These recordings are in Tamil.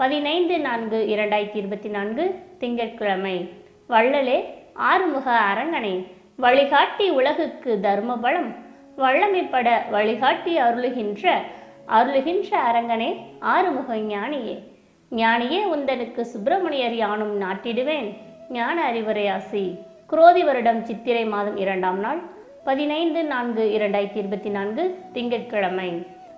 பதினைந்து நான்கு இரண்டாயிரத்தி இருபத்தி நான்கு திங்கட்கிழமை. வள்ளலே ஆறுமுக அரங்கனை வழிகாட்டி உலகுக்கு தர்மபலம் வல்லமைப்பட வழிகாட்டி அருளுகின்ற அருளுகின்ற அரங்கனே ஆறுமுக ஞானியே. ஞானியே உந்தனுக்கு சுப்பிரமணியர் யானும் நாட்டிடுவேன். ஞான அறிவுரையாசி குரோதி வருடம் சித்திரை மாதம் இரண்டாம் நாள் பதினைந்து நான்கு இரண்டாயிரத்தி இருபத்தி நான்கு திங்கட்கிழமை.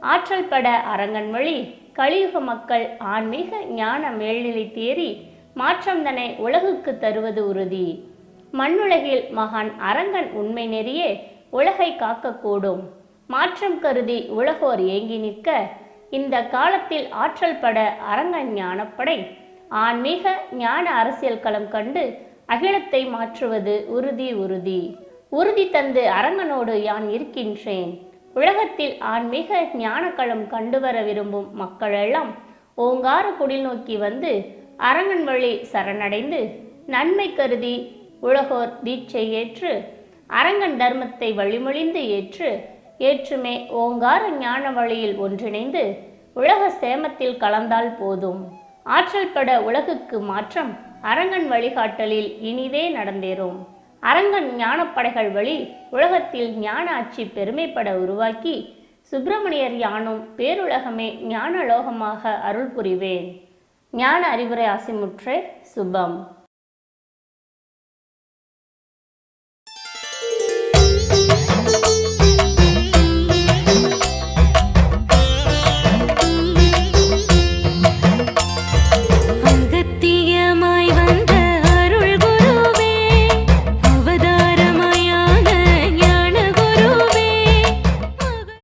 ஆற்றல் பட அரங்கன் வழி கலியுக மக்கள் ஆன்மீக ஞான மேல்நிலை தேறி மாற்றம் தன்னை உலகுக்கு தருவது உறுதி. மண்ணுலகில் மகான் அரங்கன் உண்மை நெறியே உலகை காக்கக்கூடும். மாற்றம் கருதி உலகோர் ஏங்கி நிற்க இந்த காலத்தில் ஆற்றல் பட அரங்கன் ஞானப்படை ஆன்மீக ஞான அரசியல் களம் கண்டு அகிலத்தை மாற்றுவது உறுதி உறுதி. உறுதி தந்து அரங்கனோடு யான் இருக்கின்றேன். உலகத்தில் ஆன்மீக ஞானக்களம் கண்டுவர விரும்பும் மக்களெல்லாம் ஓங்கார குடில் நோக்கி வந்து அரங்கன் வழி சரணடைந்து நன்மை கருதி உலகோர் தீட்சை ஏற்று அரங்கன் தர்மத்தை வழிமொழிந்து ஏற்று ஏற்றுமே ஓங்கார ஞான வழியில் ஒன்றிணைந்து உலக சேமத்தில் கலந்தால் போதும். ஆற்றல் பட உலகுக்கு மாற்றம் அரங்கன் வழிகாட்டலில் இனிதே நடந்தேறும். அரங்கன் ஞானப்படைகள் வழி உலகத்தில் ஞான ஆட்சி பெருமைப்பட உருவாக்கி சுப்பிரமணியர் யானும் பேருலகமே ஞானலோகமாக அருள் புரிவேன். ஞான அறிவுரை ஆசிமுற்றே சுபம்.